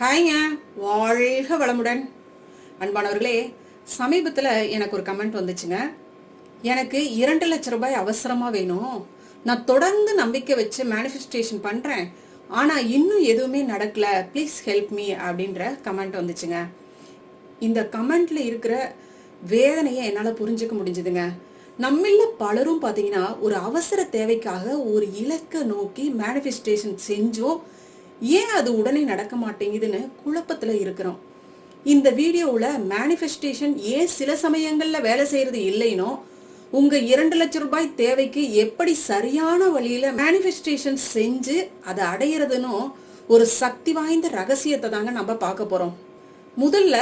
ஹாய்ங்க. வாழ்க வளமுடன். அன்பானவர்களே சமீபத்தில் எனக்கு ஒரு கமெண்ட் வந்துச்சுங்க. எனக்கு இரண்டு லட்ச ரூபாய் அவசரமாக வேணும். நான் தொடர்ந்து நம்பிக்கை வச்சு மேனிஃபெஸ்டேஷன் பண்ணுறேன் ஆனால் இன்னும் எதுவுமே நடக்கல. ப்ளீஸ் ஹெல்ப் மீ அப்படின்ற கமெண்ட் வந்துச்சுங்க. இந்த கமெண்ட்ல இருக்கிற வேதனையை என்னால் புரிஞ்சுக்க முடிஞ்சுதுங்க. நம்மள பலரும் பார்த்தீங்கன்னா ஒரு அவசர தேவைக்காக ஒரு இலக்கை நோக்கி மேனிஃபெஸ்டேஷன் செஞ்சோ ஏன் அது உடனே நடக்க மாட்டேங்குதுன்னு குழப்பத்துல இருக்கிறோம். இந்த வீடியோவில் மேனிஃபெஸ்டேஷன் ஏன் சில சமயங்களில் வேலை செய்யறது இல்லைனோ உங்க இரண்டு லட்சம் ரூபாய் தேவைக்கு எப்படி சரியான வழியில மேனிஃபெஸ்டேஷன் செஞ்சு அதை அடையிறதுன்னு ஒரு சக்தி வாய்ந்த ரகசியத்தை தாங்க நம்ம பார்க்க போறோம். முதல்ல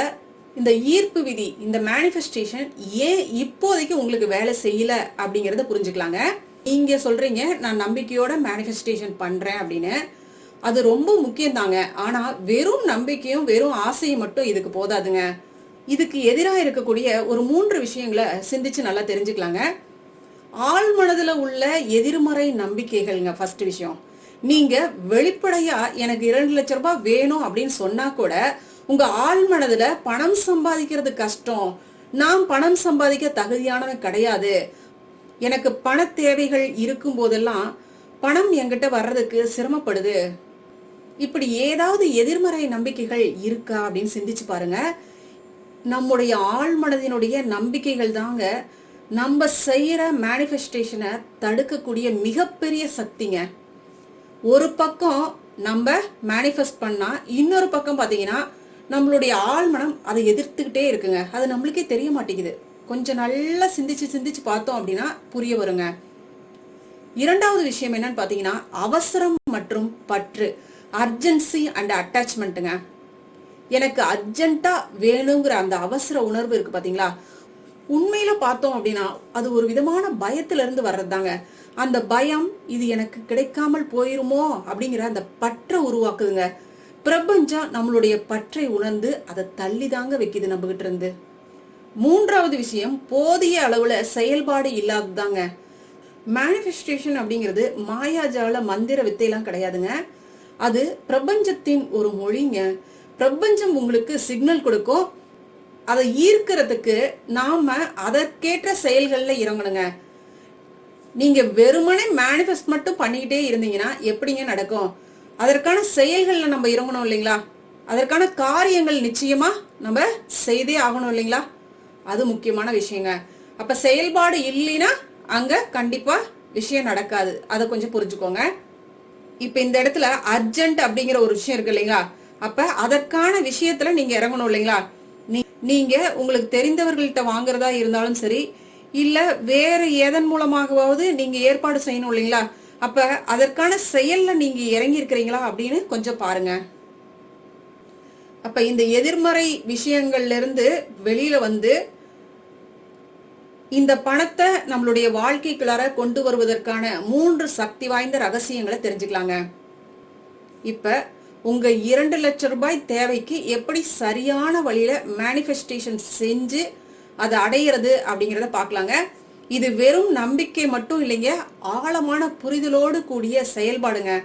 இந்த ஈர்ப்பு விதி இந்த மேனிஃபெஸ்டேஷன் ஏன் இப்போதைக்கு உங்களுக்கு வேலை செய்யல அப்படிங்கறத புரிஞ்சுக்கலாங்க. நீங்க சொல்றீங்க நான் நம்பிக்கையோட மேனிஃபெஸ்டேஷன் பண்றேன் அப்படின்னு. அது ரொம்ப முக்கியம் தாங்க ஆனா வெறும் நம்பிக்கையும் வெறும் ஆசையும் மட்டும் இதுக்கு போதாதுங்க. இதுக்கு எதிராக இருக்கக்கூடிய ஒரு மூன்று விஷயங்களை சிந்திச்சு நல்லா தெரிஞ்சுக்கலாங்க. ஆள் மனதுல உள்ள எதிர்மறை நம்பிக்கைகள்ங்க ஃபர்ஸ்ட் விஷயம். நீங்க வெளிப்படையா எனக்கு இரண்டு லட்ச ரூபாய் வேணும் அப்படின்னு சொன்னா கூட உங்க ஆள் மனதுல பணம் சம்பாதிக்கிறது கஷ்டம். நான் பணம் சம்பாதிக்க தகுதியானவன் கிடையாது. எனக்கு பண தேவைகள் இருக்கும் போதெல்லாம் பணம் என்கிட்ட வர்றதுக்கு சிரமப்படுது. இப்படி ஏதாவது எதிர்மறை நம்பிக்கைகள் இருக்கா அப்படின்னு சிந்திச்சு பாருங்க. நம்முடைய ஆழ்மனதினுடைய நம்பிக்கைகள் தாங்க நம்ம செய்யற மேனிஃபெஸ்டேஷனை தடுக்கக்கூடிய மிகப்பெரிய சக்திங்க. ஒரு பக்கம் நம்ம மேனிஃபெஸ்ட் பண்ணா இன்னொரு பக்கம் பார்த்தீங்கன்னா நம்மளுடைய ஆழ்மனம் அதை எதிர்த்துக்கிட்டே இருக்குங்க. அது நம்மளுக்கே தெரிய மாட்டேங்குது. கொஞ்சம் நல்லா சிந்திச்சு சிந்திச்சு பார்த்தோம் அப்படின்னா புரிய வருங்க. இரண்டாவது விஷயம் என்னன்னு பார்த்தீங்கன்னா அவசரம் மற்றும் பற்று. அர்ஜென்சி அண்ட் அட்டாச்மெண்ட்டுங்க எனக்கு அர்ஜென்ட்டா வேணுங்கிற அந்த அவசர உணர்வு இருக்கு பாத்தீங்களா? உண்மையில பார்த்தோம் அப்படின்னா அது ஒரு விதமான பயத்துல இருந்து வர்றதுதாங்க. அந்த பயம் இது எனக்கு கிடைக்காமல் போயிருமோ அப்படிங்கிற அந்த பற்றை உருவாக்குதுங்க. பிரபஞ்சம் நம்மளுடைய பற்றை உணர்ந்து அதை தள்ளி தாங்க வைக்குது இருந்து. மூன்றாவது விஷயம் போதிய அளவுல செயல்பாடு இல்லாததாங்க மேனிஃபெஸ்டேஷன் அப்படிங்கிறது மாயாஜால மந்திர வித்தையெல்லாம் கிடையாதுங்க. அது பிரபஞ்சத்தின் ஒரு மொழிங்க. பிரபஞ்சம் உங்களுக்கு சிக்னல் கொடுக்கும். அதை ஈர்க்கிறதுக்கு நாம அதற்கேற்ற செயல்கள்ல இறங்கணுங்க. நீங்க வெறுமனே மேனிஃபெஸ்ட் மட்டும் பண்ணிக்கிட்டே இருந்தீங்கன்னா எப்படிங்க நடக்கும்? அதற்கான செயல்கள்ல நம்ம இறங்கணும் இல்லைங்களா? அதற்கான காரியங்கள் நிச்சயமா நம்ம செய்தே ஆகணும் இல்லைங்களா? அது முக்கியமான விஷயங்க. அப்ப செயல்பாடு இல்லைன்னா அங்க கண்டிப்பா விஷயம் நடக்காது. அதை கொஞ்சம் புரிஞ்சுக்கோங்க. இப்ப இந்த இடத்துல அர்ஜென்ட் அப்படிங்கிற ஒரு விஷயம் இருக்கு இல்லைங்களா? அப்ப அதற்கான விஷயத்துல நீங்க இறங்கணும் இல்லைங்களா? நீ- நீங்க உங்களுக்கு தெரிந்தவர்கள்ட்ட வாங்குறதா இருந்தாலும் சரி இல்ல வேற எதன் மூலமாகவாவது நீங்க ஏற்பாடு செய்யணும் இல்லைங்களா? அப்ப அதற்கான செயல்ல நீங்க இறங்கி இருக்கிறீங்களா அப்படின்னு கொஞ்சம் பாருங்க. அப்ப இந்த எதிர்மறை விஷயங்கள்ல இருந்து வெளியில வந்து இந்த பணத்தை நம்மளுடைய வாழ்க்கைக்குள்ளார கொண்டு வருவதற்கான மூன்று சக்தி வாய்ந்த ரகசியங்களை தெரிஞ்சுக்கலாங்க. இப்ப உங்க இரண்டு லட்சம் ரூபாய் தேவைக்கு எப்படி சரியான வழியில மேனிஃபெஸ்டேஷன் செஞ்சு அதை அடையிறது அப்படிங்கிறத பார்க்கலாங்க. இது வெறும் நம்பிக்கை மட்டும் இல்லைங்க ஆழமான புரிதலோடு கூடிய செயல்பாடுங்க.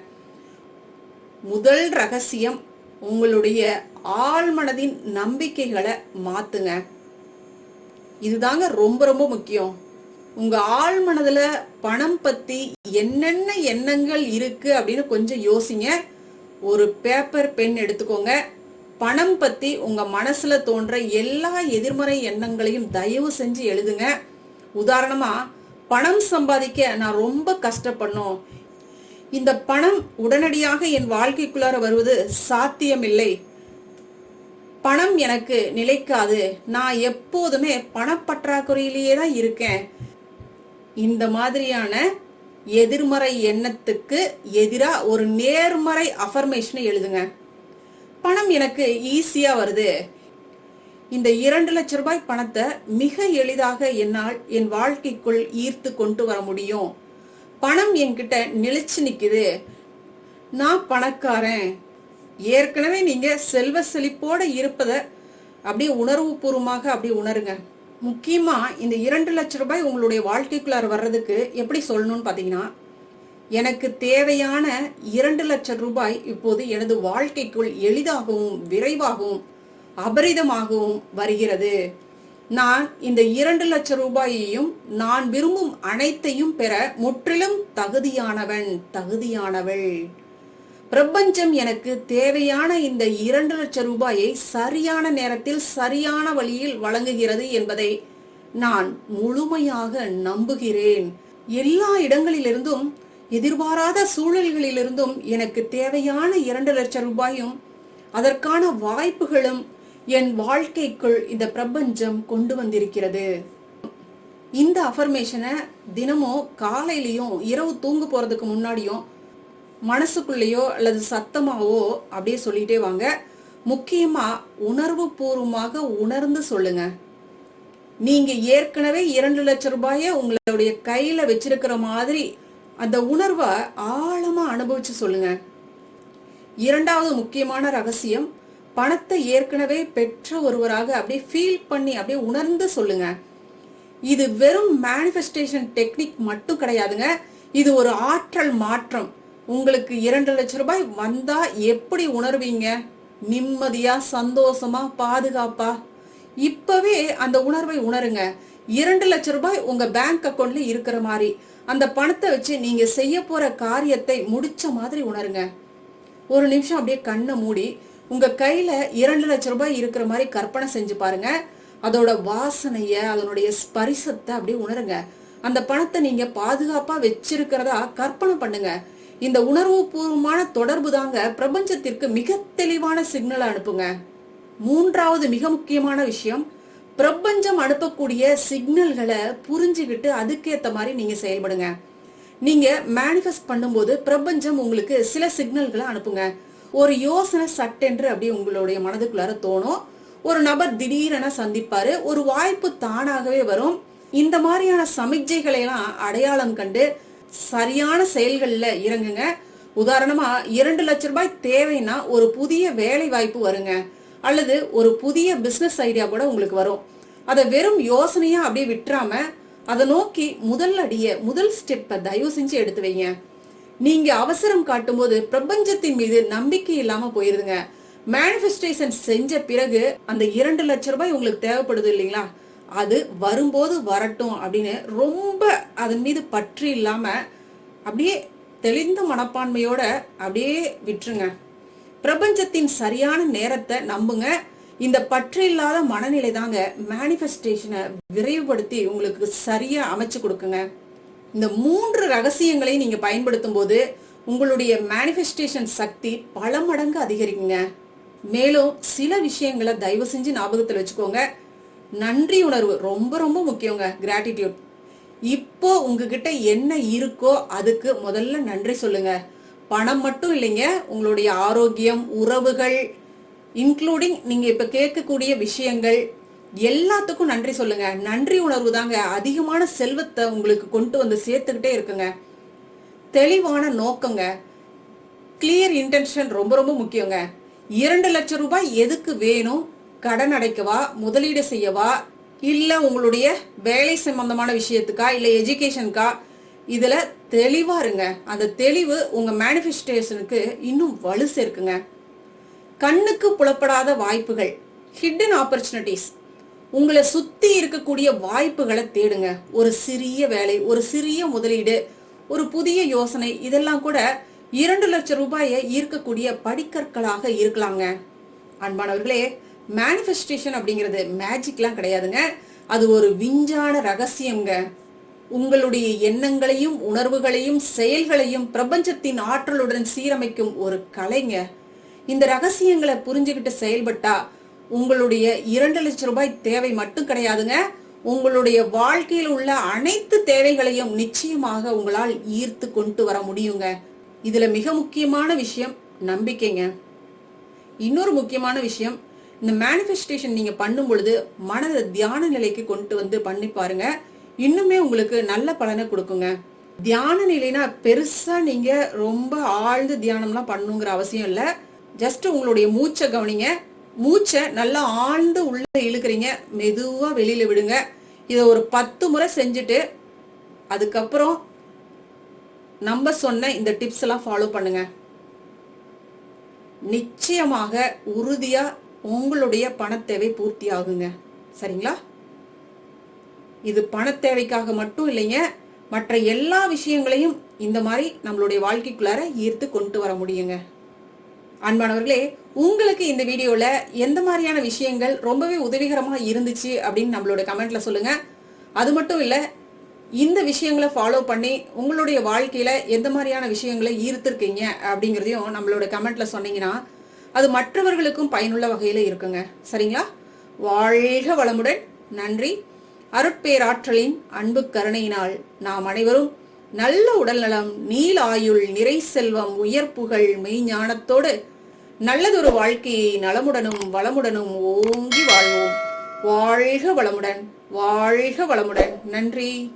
முதல் ரகசியம் உங்களுடைய ஆழ்மனதின் நம்பிக்கைகளை மாத்துங்க. இதுதாங்க ரொம்ப ரொம்ப முக்கியம். உங்க ஆள் மனதுல பணம் பத்தி என்னென்ன எண்ணங்கள் இருக்கு அப்படின்னு கொஞ்சம் யோசிங்க. ஒரு பேப்பர் பென் எடுத்துக்கோங்க. பணம் பத்தி உங்க மனசுல தோன்ற எல்லா எதிர்மறை எண்ணங்களையும் தயவு செஞ்சு எழுதுங்க. உதாரணமா பணம் சம்பாதிக்க நான் ரொம்ப கஷ்டப்படணும். இந்த பணம் உடனடியாக என் வாழ்க்கைக்குள்ளார வருவது சாத்தியமில்லை. பணம் எனக்கு நிலைக்காது. நான் எப்போதுமே பணப்பற்றாக்குறையிலேயே தான் இருக்கேன். இந்த மாதிரியான எதிர்மறை எண்ணத்துக்கு எதிராக ஒரு நேர்மறை அஃபர்மேஷனை எழுதுங்க. பணம் எனக்கு ஈஸியா வருது. இந்த இரண்டு லட்ச ரூபாய் பணத்தை மிக எளிதாக என்னால் என் வாழ்க்கைக்குள் ஈர்த்து கொண்டு வர முடியும். பணம் என்கிட்ட நிலைச்சு நிக்குது. நான் பணக்காரன். ஏற்கனவே நீங்க செல்வ செழிப்போட இருப்பத அப்படியே உணர்வு பூர்வமாக அப்படியே உணருங்க. முக்கியமா இந்த இரண்டு லட்ச ரூபாய் உங்களுடைய வாழ்க்கைக்குள்ளார் வர்றதுக்கு எப்படி சொல்லணும்னு பாத்தீங்கன்னா எனக்கு தேவையான இரண்டு லட்சம் ரூபாய் இப்போது எனது வாழ்க்கைக்குள் எளிதாகவும் விரைவாகவும் அபரிதமாகவும் வருகிறது. நான் இந்த இரண்டு லட்சம் ரூபாயையும் நான் விரும்பும் அனைத்தையும் பெற முற்றிலும் தகுதியானவன் தகுதியானவள். பிரபஞ்சம் எனக்கு தேவையான இந்த இரண்டு லட்சம் ரூபாயை சரியான நேரத்தில் சரியான வழியில் வழங்குகிறது என்பதை நான் முழுமையாக நம்புகிறேன். எல்லா இடங்களிலிருந்தும் எதிர்பாராத சூழல்களிலிருந்தும் எனக்கு தேவையான இரண்டு லட்சம் ரூபாயும் அதற்கான வாய்ப்புகளும் என் வாழ்க்கைக்குள் இந்த பிரபஞ்சம் கொண்டு வந்திருக்கிறது. இந்த அஃபர்மேஷனை தினமும் காலையிலையும் இரவு தூங்க போறதுக்கு முன்னாடியும் மனசுக்குள்ளேயோ அல்லது சத்தமாவோ அப்படியே சொல்லிட்டே வாங்க. முக்கியமா உணர்வு பூர்வமாக உணர்ந்து சொல்லுங்க. நீங்க ஏற்கனவே இரண்டு லட்சம் ரூபாய உங்களுடைய கையில வச்சிருக்கிற மாதிரி அந்த உணர்வை ஆழமா அனுபவிச்சு சொல்லுங்க. இரண்டாவது முக்கியமான ரகசியம் பணத்தை ஏற்கனவே பெற்ற ஒருவராக அப்படியே ஃபீல் பண்ணி அப்படியே உணர்ந்து சொல்லுங்க. இது வெறும் மேனிஃபெஸ்டேஷன் டெக்னிக் மட்டும் கிடையாதுங்க. இது ஒரு ஆற்றல் மாற்றம். உங்களுக்கு இரண்டு லட்சம் ரூபாய் வந்தா எப்படி உணர்வீங்க? நிம்மதியா சந்தோஷமா பாதுகாப்பா? இப்பவே அந்த உணர்வை உணருங்க. இரண்டு லட்சம் ரூபாய் உங்க பேங்க் அக்கௌண்ட்ல இருக்கிற மாதிரி. அந்த பணத்தை வச்சு நீங்க செய்ய போற காரியத்தை முடிச்ச மாதிரி உணருங்க. ஒரு நிமிஷம் அப்படியே கண்ணை மூடி உங்க கையில இரண்டு லட்சம் ரூபாய் இருக்கிற மாதிரி கற்பனை செஞ்சு பாருங்க. அதோட வாசனைய அதனுடைய ஸ்பரிசத்தை அப்படியே உணருங்க. அந்த பணத்தை நீங்க பாதுகாப்பா வச்சிருக்கிறதா கற்பனை பண்ணுங்க. இந்த உணர்வு பூர்வமான தொடர்பு தாங்க பிரபஞ்சத்திற்கு மிக தெளிவான சிக்னல் அனுப்புங்க. மூன்றாவது மிக முக்கியமான விஷயம் பிரபஞ்சம் அனுப்பக்கூடிய சிக்னல்களை புரிஞ்சுக்கிட்டு அதுக்கேற்ற மாதிரி நீங்க செயல்படுங்க. நீங்க மேனிஃபெஸ்ட் பண்ணும்போது பிரபஞ்சம் உங்களுக்கு சில சிக்னல்களை அனுப்புங்க. ஒரு யோசனை சட்டென்று அப்படி உங்களுடைய மனதுக்குள்ளார தோணும். ஒரு நபர் திடீரென சந்திப்பாரு ஒரு வாய்ப்பு தானாகவே வரும். இந்த மாதிரியான சமிக்ஜைகளை எல்லாம் அடையாளம் கண்டு சரியான செயல்களில் இறங்குங்க. உதாரணமா இரண்டு லட்சம் ரூபாய் தேவைன்னா ஒரு புதிய வேலை வாய்ப்பு வருங்க. அல்லது ஒரு புதிய பிசினஸ் ஐடியா கூட உங்களுக்கு வரும். அதை வெறும் யோசனையா அப்படியே விட்டுறாம அதை நோக்கி முதல் அடிய முதல் ஸ்டெப்பை தயவு செஞ்சு எடுத்து வைங்க. நீங்க அவசரம் காட்டும்போது பிரபஞ்சத்தின் மீது நம்பிக்கை இல்லாம போயிருதுங்க. மேனிஃபெஸ்டேஷன் செஞ்ச பிறகு அந்த இரண்டு லட்சம் ரூபாய் உங்களுக்கு தேவைப்படுது இல்லைங்களா? அது வரும்போது வரட்டும் அப்படின்னு ரொம்ப அதன் மீது பற்று இல்லாம அப்படியே தெளிந்த மனப்பான்மையோட அப்படியே விட்டுருங்க. பிரபஞ்சத்தின் சரியான நேரத்தை நம்புங்க. இந்த பற்று இல்லாத மனநிலை தாங்க மேனிஃபெஸ்டேஷனை விரைவுபடுத்தி உங்களுக்கு சரியா அமைச்சு கொடுக்குங்க. இந்த மூன்று ரகசியங்களை நீங்க பயன்படுத்தும் போது உங்களுடைய மேனிஃபெஸ்டேஷன் சக்தி பல மடங்கு அதிகரிக்குங்க. மேலும் சில விஷயங்களை தயவு செஞ்சு ஞாபகத்தில் வச்சுக்கோங்க. நன்றி உணர்வு. ரொம்ப ரொம்ப முக்கியங்க. கிராட்டிடியூட் இப்போ உங்ககிட்ட என்ன இருக்கோ அதுக்கு முதல்ல நன்றி சொல்லுங்க. பணம் மட்டும் இல்லைங்க. உங்களுடைய ஆரோக்கியம் உறவுகள் இன்க்ளூடிங் நீங்க இப்ப கேட்கக்கூடிய விஷயங்கள் எல்லாத்துக்கும் நன்றி சொல்லுங்க. நன்றி உணர்வு தாங்க. அதிகமான செல்வத்தை உங்களுக்கு கொண்டு வந்து சேர்த்துக்கிட்டே இருக்குங்க. தெளிவான நோக்கங்க. கிளியர் இன்டென்ஷன் ரொம்ப ரொம்ப முக்கியங்க. இரண்டு லட்சம் ரூபாய் எதுக்கு வேணும்? கடன் அடைக்கவா முதலீடு செய்யவா இல்ல உங்களுடைய வேலை சம்பந்தமான விஷயத்துக்கா இல்ல எஜுகேஷனுக்கா இதுல தெளிவா இருங்க. அந்த தெளிவு உங்க மேனிஃபெஸ்டேஷனுக்கு இன்னும் வலு சேர்க்குங்க. கண்ணுக்கு புலப்படாத வாய்ப்புகள் ஹிடன் ஆப்பர்ச்சுனிட்டிஸ் உங்களை சுத்தி இருக்கக்கூடிய வாய்ப்புகளை தேடுங்க. ஒரு சிறிய வேலை ஒரு சிறிய முதலீடு ஒரு புதிய யோசனை இதெல்லாம் கூட இரண்டு லட்சம் ரூபாயை ஈர்க்கக்கூடிய படிக்கற்களாக இருக்கலாங்க. அன்பானவர்களே மேனிஃபெஸ்டேஷன் அப்படிங்கிறது மேஜிக்லாம் கிடையாதுங்க. அது ஒரு விஞ்ஞான ரகசியம்ங்க. உங்களுடைய எண்ணங்களையும் உணர்வுகளையும் செயல்களையும் பிரபஞ்சத்தின் ஆற்றலுடன் சீரமைக்கும் ஒரு கலைங்க. இந்த ரகசியங்களை புரிஞ்சுக்கிட்டு செயல்பட்டா உங்களுடைய இரண்டு லட்சம் ரூபாய் தேவை மட்டும் கிடையாதுங்க. உங்களுடைய வாழ்க்கையில் உள்ள அனைத்து தேவைகளையும் நிச்சயமாக உங்களால் ஈர்த்து கொண்டு வர முடியுங்க. இதுல மிக முக்கியமான விஷயம் நம்பிக்கைங்க. இன்னொரு முக்கியமான விஷயம் இந்த மேனிஃபெஸ்டேஷன் நீங்க பண்ணும் பொழுது மனதை தியான நிலைக்கு கொண்டு வந்து பண்ணி பாருங்க. இன்னுமே உங்களுக்கு நல்ல பலனை கொடுக்குங்க. தியான நிலைனா பெருசா நீங்க ரொம்ப ஆழ்ந்து தியானம்லாம் பண்ணுங்கிற அவசியம் இல்லை. ஜஸ்ட் உங்களுடைய மூச்சை கவனிங்க. மூச்சை நல்லா ஆழ்ந்து உள்ள இழுக்கிறீங்க. மெதுவா வெளியில விடுங்க. இதை ஒரு பத்து முறை செஞ்சுட்டு அதுக்கப்புறம் நம்ம சொன்ன இந்த டிப்ஸ் எல்லாம் ஃபாலோ பண்ணுங்க. நிச்சயமாக உறுதியா உங்களுடைய பணத்தேவை பூர்த்தி ஆகுங்க சரிங்களா? இது பணத்தேவைக்காக மட்டும் இல்லைங்க மற்ற எல்லா விஷயங்களையும் இந்த மாதிரி நம்மளுடைய வாழ்க்கைக்குள்ளார ஈர்த்து கொண்டு வர முடியுங்க. அன்பானவர்களே உங்களுக்கு இந்த வீடியோவில் எந்த மாதிரியான விஷயங்கள் ரொம்பவே உதவிகரமாக இருந்துச்சு அப்படின்னு நம்மளோட கமெண்ட்ல சொல்லுங்க. அது மட்டும் இல்லை இந்த விஷயங்களை ஃபாலோ பண்ணி உங்களுடைய வாழ்க்கையில எந்த மாதிரியான விஷயங்களை ஈர்த்திருக்கீங்க அப்படிங்கிறதையும் நம்மளோட கமெண்ட்ல சொன்னீங்கன்னா அது மற்றவர்களுக்கும் பயனுள்ள வகையில இருக்குங்க. சரிங்களா? வாழ்க வளமுடன். நன்றி. அருட்பேராற்றலின் அன்பு கருணையினால் நாம் அனைவரும் நல்ல உடல்நலம் நீல ஆயுள் நிறை செல்வம் உயர்ப்புகள் மெய்ஞானத்தோடு நல்லதொரு வாழ்க்கையை நலமுடனும் வளமுடனும் ஓங்கி வாழ்வோம். வாழ்க வளமுடன். வாழ்க வளமுடன். நன்றி.